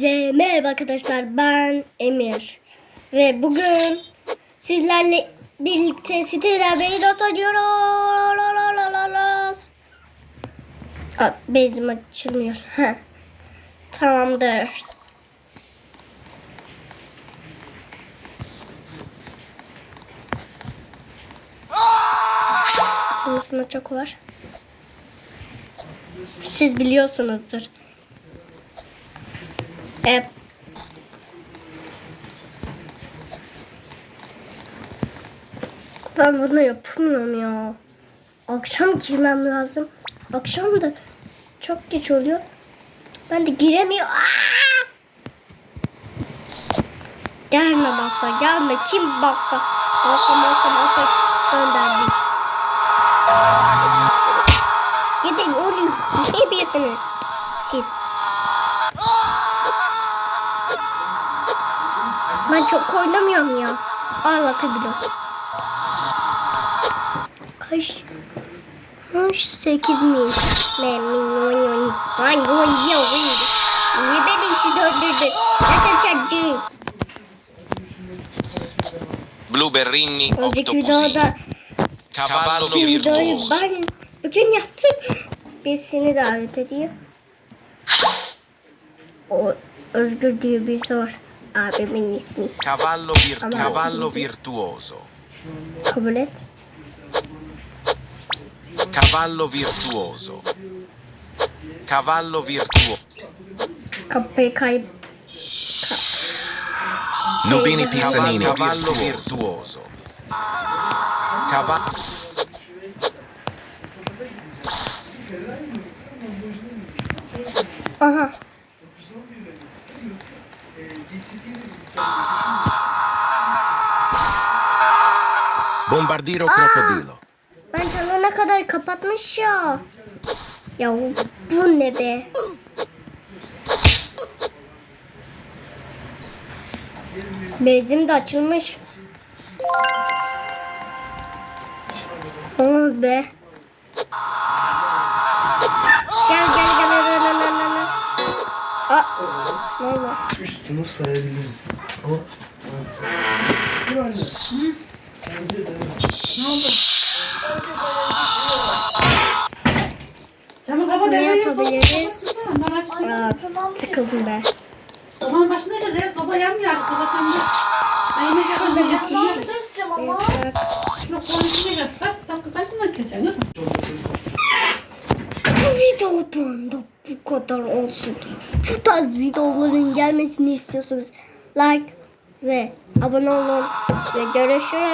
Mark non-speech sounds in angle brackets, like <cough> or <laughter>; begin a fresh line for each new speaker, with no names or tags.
Hepinize merhaba arkadaşlar. Ben Emir. Ve bugün sizlerle birlikte sitede beni oynuyoruz. Aa, bezim açılmıyor. <laughs> Tamamdır. Açılmasına çok var. Siz biliyorsunuzdur. Evet. Ben bunu yapamıyorum ya. Akşam girmem lazım. Akşam da çok geç oluyor. Ben de giremiyorum. Aa! Gelme masa, gelme. Kim bassa? Masa, masa, masa gönderdi. Gidin oğlum. Ne yapıyorsunuz? Siz. Ben çok oynamıyorum ya. Anlatabiliyorum. Kaç? Kaç? Sekiz mi? Ben minyon. Ben oynuyorum. Niye beni işi döndürdün? Nasıl çocuğum?
Blueberrini
Önceki videoda
Cavallo
videoyu ben bugün yaptım. Biz seni davet edeyim. O Özgür diye birisi var. Abimin ismi.
Cavallo, vir- cavallo virtuoso
et.
Cavallo virtuoso Cavallo virtuoso
Kapıyı kayıp.
Nubini Pizzanini Cavallo virtuoso Cavallo
Aha.
Bombardiro crocodilo
Ben çalana kadar kapatmış ya. Ya bu ne be? Bezim de açılmış. Oh be. Gel gel gel gel gel gel gel. Aa, ne oldu?
Sınıf sayabiliriz. Ama Dur anne. Bence de evet.
Tamam
Ne yapabiliriz?
sok.
Aa, sıkıldım be.
Babanın başına yiyeceğiz. Baba yanmıyor. Baba sen de. Ay ne kadar da bitiş. Yok konuşmayacağız. Kaç dakika kaç dakika keseceksin kızım?
Bu videodan da bu kadar olsun. Bu tarz videoların gelmesini istiyorsanız like ve abone olun ve görüşürüz.